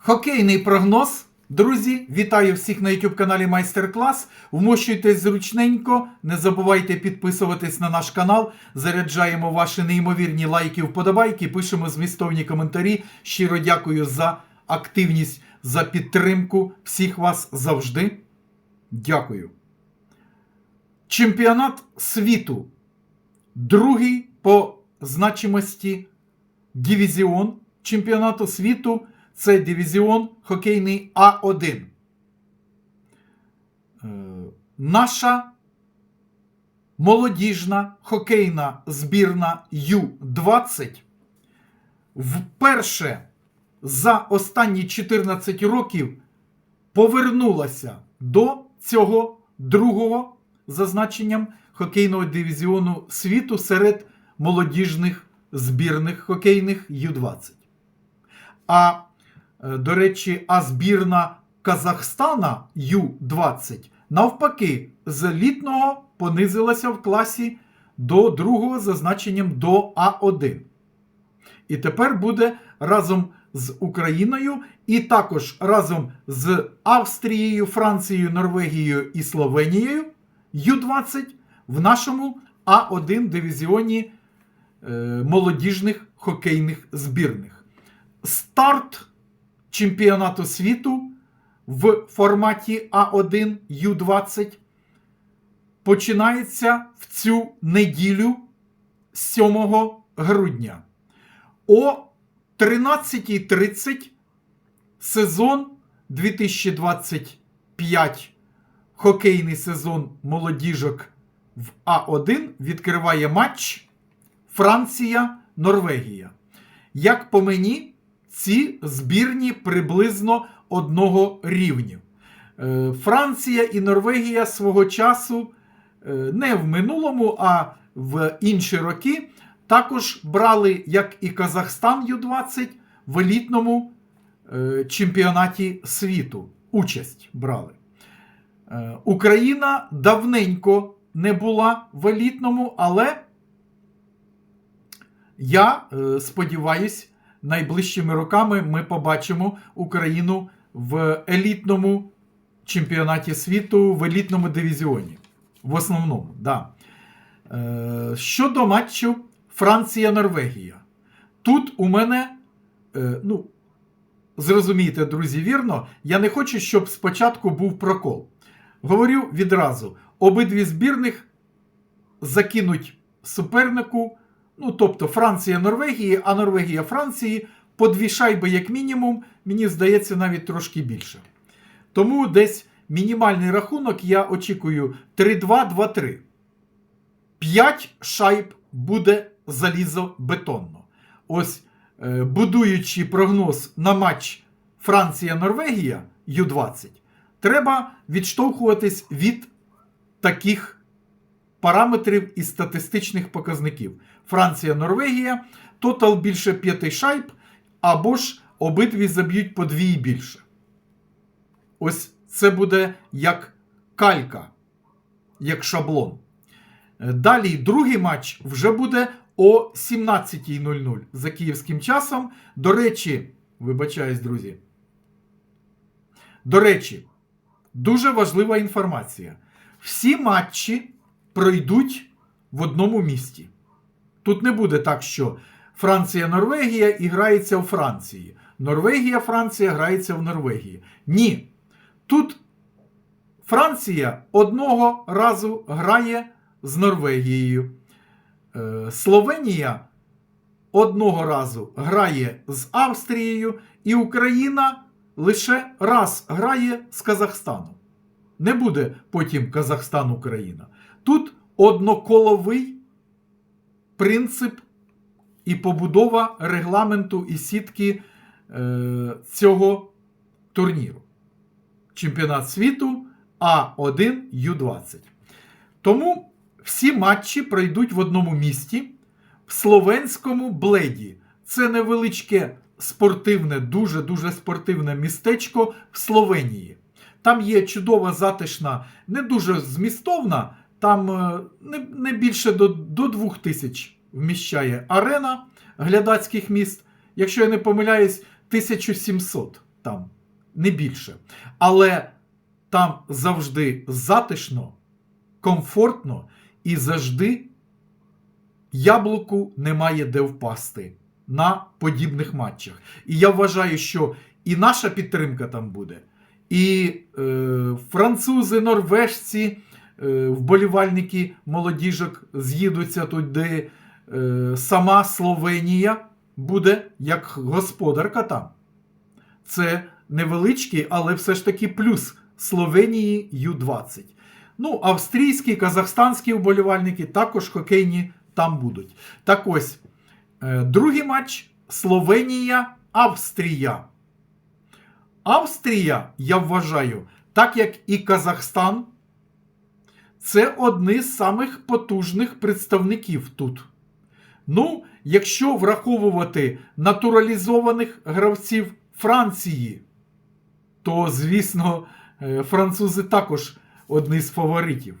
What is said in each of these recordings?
Хокейний прогноз. Друзі, вітаю всіх на YouTube каналі Майстер-клас. Вмощуйтесь зручненько, не забувайте підписуватись на наш канал. Заряджаємо ваші неймовірні лайки, вподобайки, пишемо змістовні коментарі. Щиро дякую за активність, за підтримку. Всіх вас завжди. Дякую. Чемпіонат світу. Другий по значимості дивізіон чемпіонату світу це дивізіон хокейний А1. Е, Наша молодіжна хокейна збірна Ю-20 вперше за останні 14 років повернулася до цього другого за значенням хокейного дивізіону світу серед молодіжних збірних хокейних Ю-20. А, до речі, а збірна Казахстана Ю-20 навпаки з елітного понизилася в класі до другого за значенням до А1. І тепер буде разом з Україною, і також разом з Австрією, Францією, Норвегією і Словенією Ю-20 в нашому А1 дивізіоні е, молодіжних хокейних збірних. Старт чемпіонату світу в форматі А1 Ю-20 починається в цю неділю 7 грудня. О 13.30 сезон 2025 хокейний сезон молодіжок в А1 відкриває матч Франція-Норвегія. Як по мені, ці збірні приблизно одного рівня. Е, Франція і Норвегія свого часу е, не в минулому, а в інші роки також брали, як і Казахстан Ю-20, в елітному е, чемпіонаті світу. Участь брали. Україна давненько не була в елітному, але я сподіваюсь, найближчими роками ми побачимо Україну в елітному чемпіонаті світу, в елітному дивізіоні. В основному, да. Е, щодо матчу Франція-Норвегія. Тут у мене, е, ну, зрозумійте, друзі, вірно, я не хочу, щоб спочатку був прокол. Говорю відразу: обидві збірних закинуть супернику, ну тобто Франція Норвегії, а Норвегія Франції по дві шайби, як мінімум, мені здається, навіть трошки більше. Тому десь мінімальний рахунок я очікую 3-2-2-3. 5 шайб буде залізобетонно. Ось, е, будуючи прогноз на матч Франція-Норвегія Ю-20, треба відштовхуватись від таких параметрів і статистичних показників. Франція-Норвегія, тотал більше 5 шайб, або ж обидві заб'ють по дві і більше. Ось це буде як калька, як шаблон. Далі другий матч вже буде о 17.00 за київським часом. До речі, вибачаюсь, друзі. До речі, дуже важлива інформація. Всі матчі пройдуть в одному місті. Тут не буде так, що Франція-Норвегія і грається у Франції. Норвегія-Франція грається в Норвегії. Ні. Тут Франція одного разу грає з Норвегією. Е, Словенія одного разу грає з Австрією, і Україна лише раз грає з Казахстаном. Не буде потім Казахстан-Україна. Тут одноколовий принцип і побудова регламенту і сітки е, цього турніру. Чемпіонат світу А1 Ю-20. Тому всі матчі пройдуть в одному місті в словенському бледі. Це невеличке спортивне, дуже-дуже спортивне містечко в Словенії. Там є чудова затишна, не дуже змістовна, там е, не, не більше до, до 2000 вміщає арена глядацьких міст. Якщо я не помиляюсь, 1700 там, не більше. Але там завжди затишно, комфортно і завжди яблуку немає де впасти на подібних матчах. І я вважаю, що і наша підтримка там буде, і е, французи, норвежці, е, вболівальники молодіжок з'їдуться туди. Е, сама Словенія буде як господарка там. Це невеличкий, але все ж таки плюс Словенії Ю-20. Ну, австрійські, казахстанські вболівальники також хокейні там будуть. Так ось, е, другий матч Словенія-Австрія. Австрія, я вважаю, так як і Казахстан, це одні з самих потужних представників тут. Ну, якщо враховувати натуралізованих гравців Франції, то, звісно, е, французи також одні з фаворитів.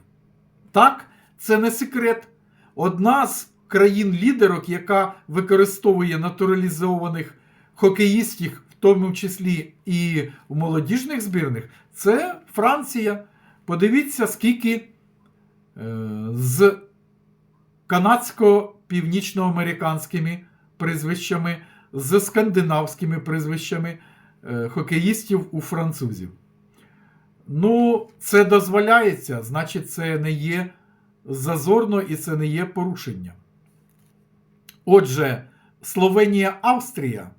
Так, це не секрет. Одна з країн-лідерок, яка використовує натуралізованих хокеїстів, тому числі і в молодіжних збірних, це Франція. Подивіться, скільки е, з канадсько-північноамериканськими прізвищами, з скандинавськими прізвищами е, хокеїстів у французів. Ну, це дозволяється, значить, це не є зазорно і це не є порушення. Отже, Словенія-Австрія.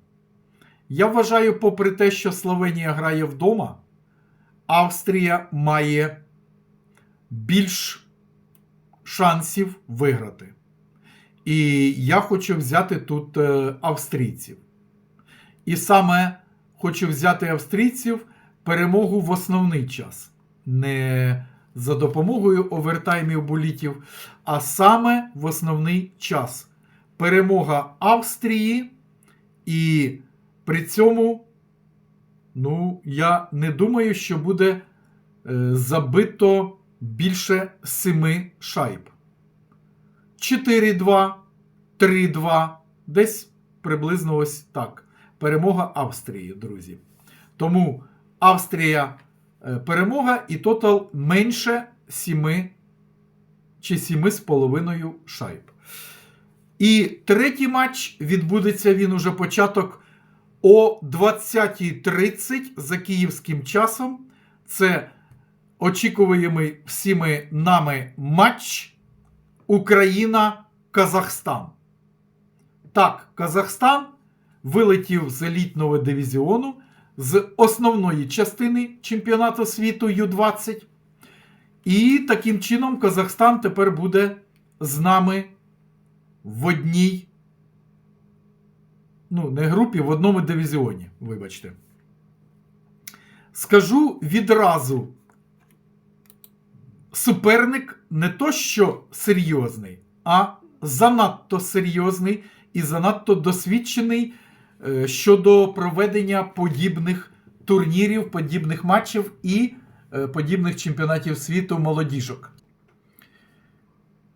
Я вважаю, попри те, що Словенія грає вдома, Австрія має більш шансів виграти. І я хочу взяти тут е, австрійців. І саме хочу взяти австрійців перемогу в основний час. Не за допомогою овертаймів булітів, а саме в основний час. Перемога Австрії, і при цьому, ну, я не думаю, що буде е, забито більше семи шайб. 4-2, 3-2, десь приблизно ось так. Перемога Австрії, друзі. Тому Австрія е, перемога і тотал менше 7 чи 7,5 шайб. І третій матч відбудеться він уже початок о 20.30 за київським часом. Це очікуваємий всіми нами матч Україна-Казахстан. Так, Казахстан вилетів з елітного дивізіону з основної частини чемпіонату світу Ю-20. І таким чином Казахстан тепер буде з нами в одній, ну, не групі, в одному дивізіоні, вибачте. Скажу відразу, суперник не то що серйозний, а занадто серйозний і занадто досвідчений е, щодо проведення подібних турнірів, подібних матчів і е, подібних чемпіонатів світу молодіжок.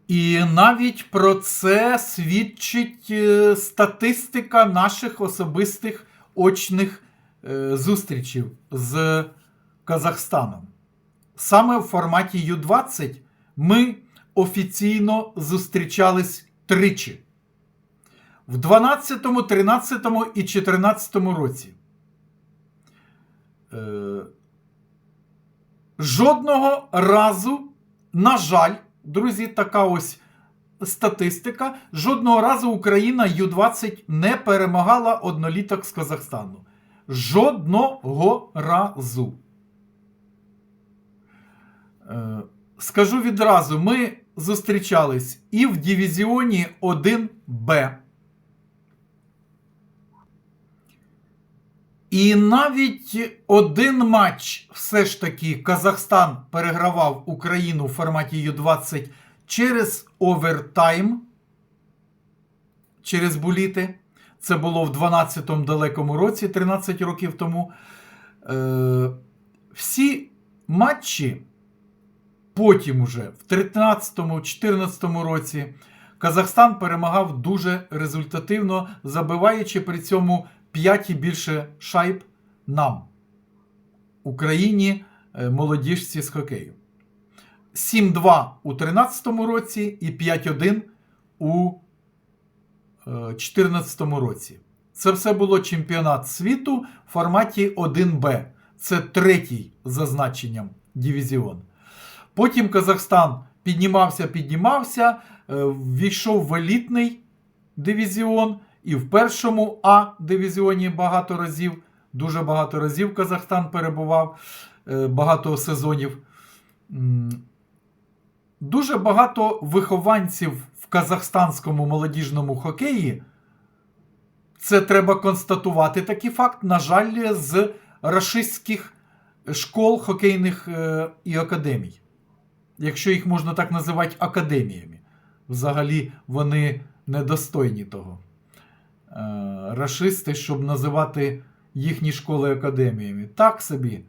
І навіть про це свідчить е, статистика наших особистих очних е, зустрічей з Казахстаном. Саме в форматі Ю-20 ми офіційно зустрічались тричі. В 12, 13 і 14 році. Е, жодного разу, на жаль, друзі, така ось статистика. Жодного разу Україна Ю-20 не перемагала одноліток з Казахстану. Жодного разу. Е, Скажу відразу, ми зустрічались і в дивізіоні 1Б. І навіть один матч все ж таки Казахстан перегравав Україну в форматі Ю-20 через овертайм, через буліти. Це було в 12-му далекому році, 13 років тому. Е, Всі матчі потім уже в 13-14 році Казахстан перемагав дуже результативно, забиваючи при цьому 5 і більше шайб нам, Україні, е, молодіжці з хокею. 7-2 у 13-му році і 5-1 у 2014 році. Це все було чемпіонат світу в форматі 1Б. Це третій за значенням дивізіон. Потім Казахстан піднімався, піднімався, е, ввійшов в елітний дивізіон і в першому А дивізіоні багато разів. Дуже багато разів Казахстан перебував, е, багато сезонів. Дуже багато вихованців в казахстанському молодіжному хокеї. Це треба констатувати такий факт, на жаль, з рашистських школ хокейних е, і академій. Якщо їх можна так називати академіями. Взагалі вони недостойні того. Е, рашисти, щоб називати їхні школи академіями. Так собі,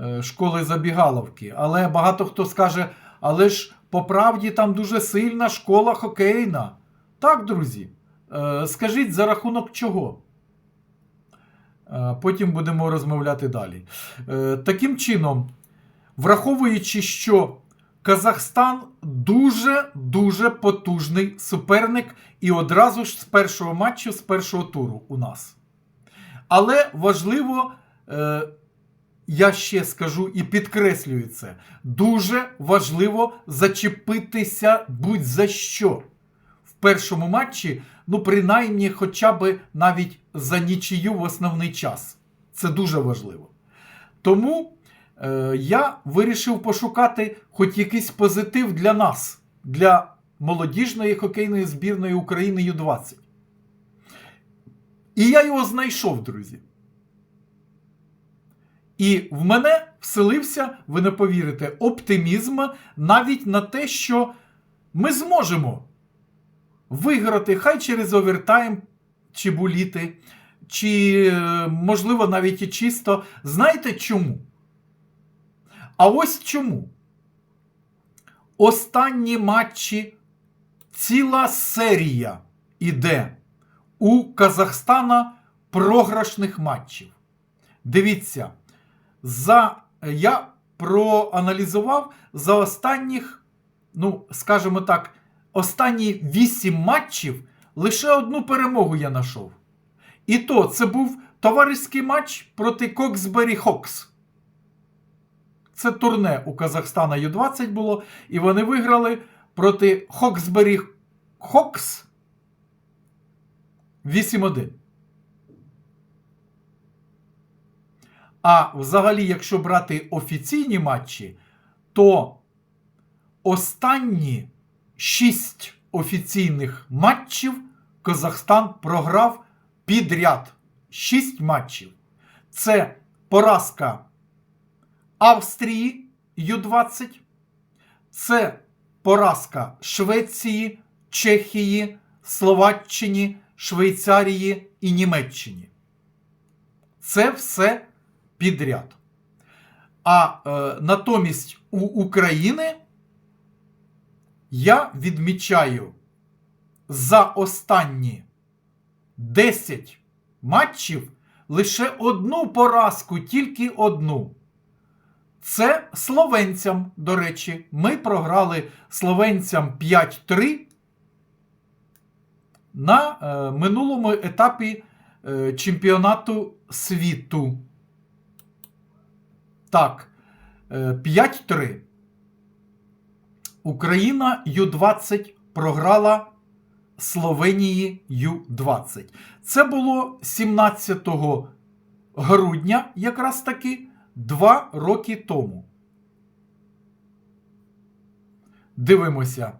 е, школи забігаловки. Але багато хто скаже, але ж по правді там дуже сильна школа хокейна. Так, друзі. Е, Скажіть, за рахунок чого? Потім будемо розмовляти далі. Таким чином, враховуючи, що Казахстан дуже-дуже потужний суперник і одразу ж з першого матчу, з першого туру у нас. Але важливо, е, я ще скажу і підкреслюю це, дуже важливо зачепитися будь-за що в першому матчі, ну, принаймні, хоча б навіть за нічию в основний час. Це дуже важливо. Тому я вирішив пошукати хоч якийсь позитив для нас, для молодіжної хокейної збірної України Ю-20. І я його знайшов, друзі. І в мене вселився, ви не повірите, оптимізм навіть на те, що ми зможемо виграти хай через овертайм чи буліти, чи, е, можливо, навіть і чисто. Знаєте чому? А ось чому. Останні матчі ціла серія іде у Казахстана програшних матчів. Дивіться, за, я проаналізував за останніх, ну, скажімо так, останні 8 матчів лише одну перемогу я знайшов. І то це був товариський матч проти Коксбері Хокс. Це турне у Казахстана Ю-20 було, і вони виграли проти Хоксбері Хокс 8-1. А взагалі, якщо брати офіційні матчі, то останні 6 офіційних матчів Казахстан програв підряд. 6 матчів. Це поразка Австрії Ю-20, це поразка Швеції, Чехії, Словаччині, Швейцарії і Німеччині. Це все підряд. А е, натомість у України я відмічаю за останні 10 матчів лише одну поразку, тільки одну. Це словенцям, до речі, ми програли словенцям 5-3 на е, минулому етапі е, чемпіонату світу. Так, е, 5-3. Україна Ю-20 програла Словенії Ю-20. Це було 17 грудня, якраз таки, два роки тому. Дивимося.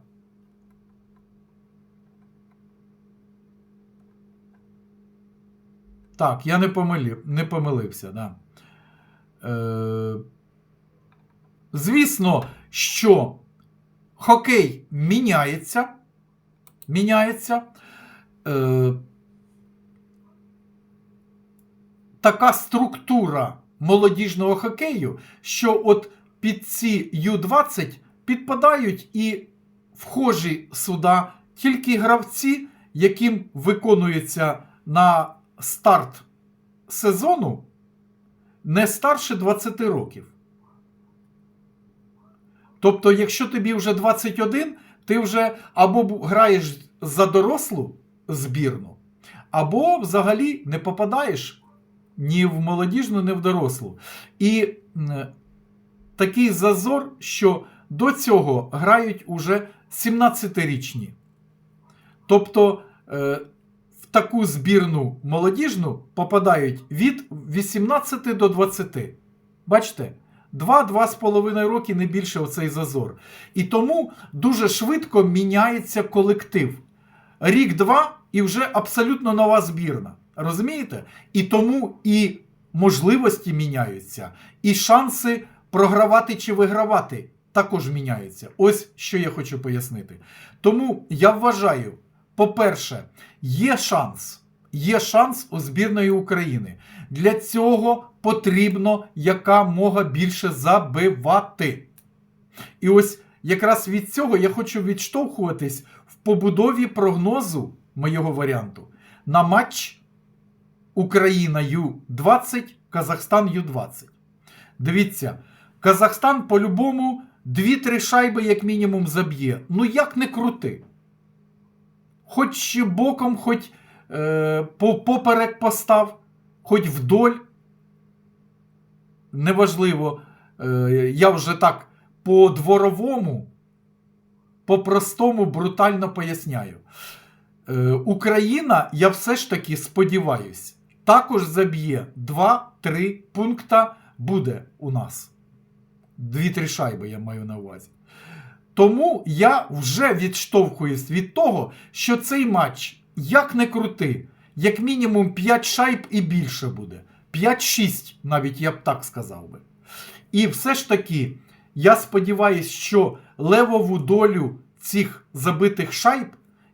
Так, я не помилив, не помилився, да. Е, звісно, що хокей міняється. Міняється. Е, така структура молодіжного хокею, що от під ці Ю-20 підпадають і вхожі сюди тільки гравці, яким виконується на старт сезону не старше 20 років. Тобто, якщо тобі вже 21, ти вже або граєш за дорослу збірну, або взагалі не попадаєш ні в молодіжну, ні в дорослу. І такий зазор, що до цього грають уже 17-річні. Тобто е, в таку збірну молодіжну попадають від 18 до 20. Бачите? 2-2,5 роки не більше оцей зазор. І тому дуже швидко міняється колектив. Рік-два і вже абсолютно нова збірна. Розумієте? І тому і можливості міняються, і шанси програвати чи вигравати також міняються. Ось що я хочу пояснити. Тому я вважаю, по-перше, є шанс. Є шанс у збірної України. Для цього потрібно якомога більше забивати. І ось якраз від цього я хочу відштовхуватись в побудові прогнозу моєго варіанту на матч Україна Ю-20, Казахстан Ю-20. Дивіться, Казахстан по-любому 2-3 шайби, як мінімум, заб'є. Ну як не крути. Хоч боком, хоч е, по- поперек постав, хоч вдоль. Неважливо, е, я вже так по-дворовому, по-простому брутально поясняю. Е, Україна, я все ж таки сподіваюсь, також заб'є 2-3 пункта буде у нас. 2-3 шайби я маю на увазі. Тому я вже відштовхуюсь від того, що цей матч, як не крути, як мінімум 5 шайб і більше буде. 5-6, навіть я б так сказав би. І все ж таки, я сподіваюся, що левову долю цих забитих шайб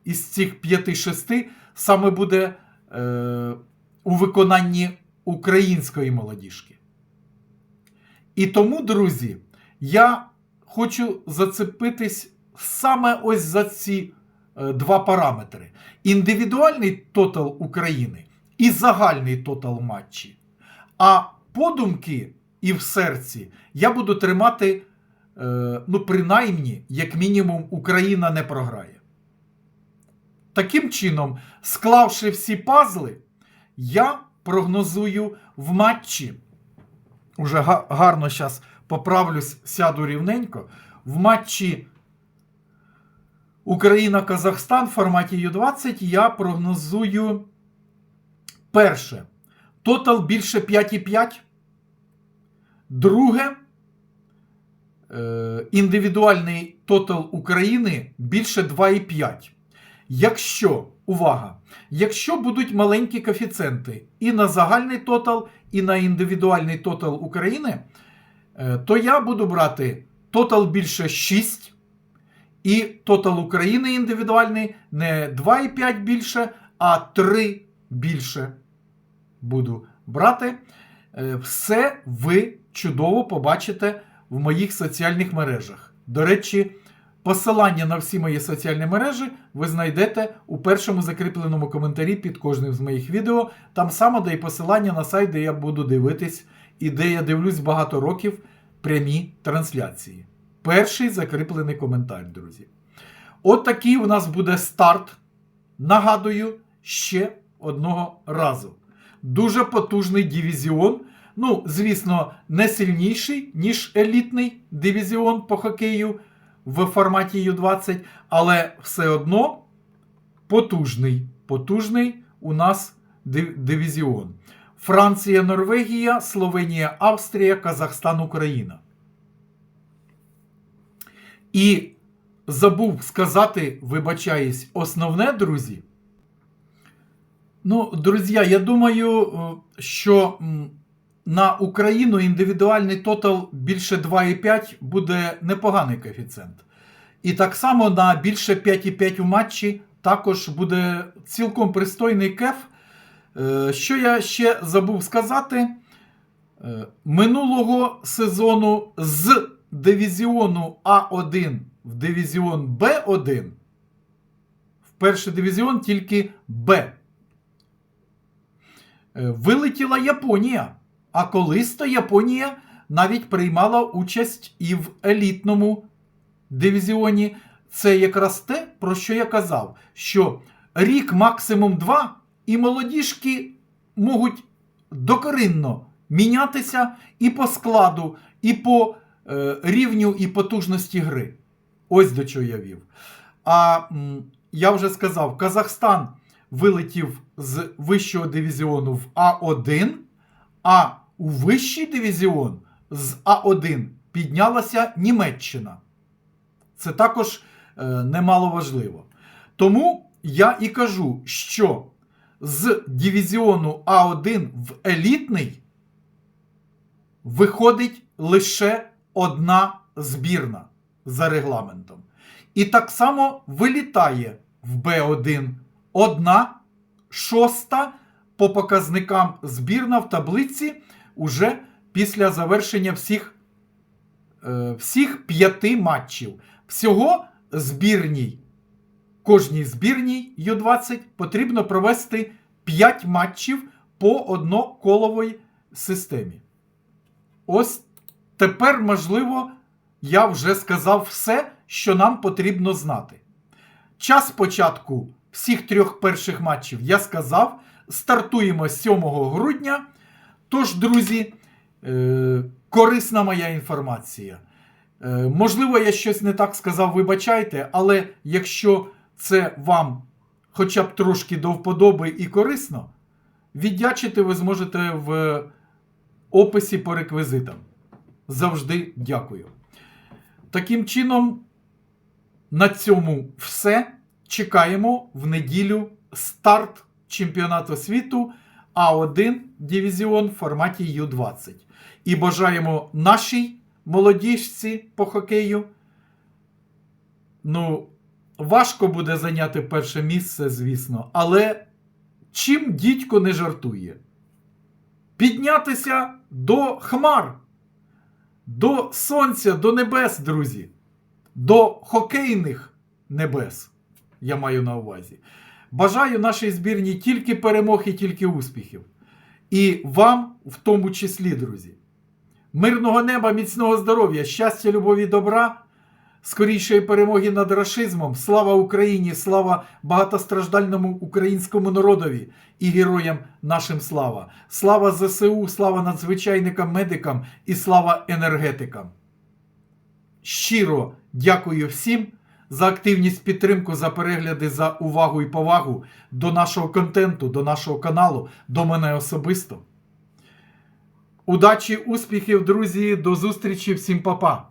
із цих 5-6 саме буде е, у виконанні української молодіжки. І тому, друзі, я хочу зацепитись саме ось за ці е, два параметри: індивідуальний тотал України і загальний тотал матчі. А подумки і в серці я буду тримати, е, ну, принаймні, як мінімум, Україна не програє. Таким чином, склавши всі пазли, я прогнозую в матчі. Уже гарно зараз поправлюсь, сяду рівненько. В матчі Україна-Казахстан в форматі Ю-20 я прогнозую перше. Тотал більше 5,5. Друге. е, Індивідуальний тотал України більше 2,5. Якщо, увага, якщо будуть маленькі коефіцієнти і на загальний тотал, і на індивідуальний тотал України, е, то я буду брати тотал більше 6, і тотал України індивідуальний не 2,5 більше, а 3 більше буду брати. Е, Все ви чудово побачите в моїх соціальних мережах. До речі, посилання на всі мої соціальні мережі ви знайдете у першому закріпленому коментарі під кожним з моїх відео. Там само де і посилання на сайт, де я буду дивитись і де я дивлюсь багато років прямі трансляції. Перший закріплений коментар, друзі. От такий у нас буде старт. Нагадую ще одного разу. Дуже потужний дивізіон. Ну, звісно, не сильніший, ніж елітний дивізіон по хокею в форматі Ю-20, але все одно потужний. Потужний у нас дивізіон. Франція, Норвегія, Словенія, Австрія, Казахстан, Україна. І забув сказати, вибачаюсь, основне, друзі. Ну, друзі, я думаю, е, що на Україну індивідуальний тотал більше 2,5 буде непоганий коефіцієнт. І так само на більше 5,5 у матчі також буде цілком пристойний кеф. Е, Що я ще забув сказати, Е, минулого сезону з дивізіону А1 в дивізіон Б1, в перший дивізіон тільки Б. Е, Вилетіла Японія. А колись то Японія навіть приймала участь і в елітному дивізіоні. Це якраз те, про що я казав, що рік, максимум два, і молодіжки можуть докоринно мінятися і по складу, і по е, рівню і потужності гри. Ось до чого я вів. А м, я вже сказав, Казахстан вилетів з вищого дивізіону в А1, а у вищий дивізіон з А1 піднялася Німеччина. Це також е, немало важливо. Тому я і кажу, що з дивізіону А1 в елітний виходить лише одна збірна за регламентом. І так само вилітає в Б1 одна шоста по показникам збірна в таблиці уже після завершення всіх, е, всіх п'яти матчів. Всього збірній, кожній збірній Ю-20 потрібно провести 5 матчів по одноколовій системі. Ось тепер, можливо, я вже сказав все, що нам потрібно знати. Час початку всіх трьох перших матчів я сказав. Стартуємо 7 грудня. Тож, друзі, е, корисна моя інформація. Е, можливо, я щось не так сказав, вибачайте, але якщо це вам хоча б трошки до вподоби і корисно, віддячити ви зможете в описі по реквізитам. Завжди дякую. Таким чином, на цьому все. Чекаємо в неділю старт чемпіонату світу А1 дивізіон в форматі Ю-20. І бажаємо нашій молодіжці по хокею. Ну, важко буде зайняти перше місце, звісно, але чим дідько не жартує? Піднятися до хмар, до сонця, до небес, друзі, до хокейних небес. Я маю на увазі. Бажаю нашій збірні тільки перемог і тільки успіхів. І вам в тому числі, друзі. Мирного неба, міцного здоров'я, щастя, любові, добра, скорішої перемоги над рашизмом. Слава Україні! Слава багатостраждальному українському народові і героям нашим слава! Слава ЗСУ, слава надзвичайникам, медикам і слава енергетикам! Щиро дякую всім за активність, підтримку, за перегляди, за увагу і повагу до нашого контенту, до нашого каналу, до мене особисто. Удачі, успіхів, друзі, до зустрічі, всім па-па!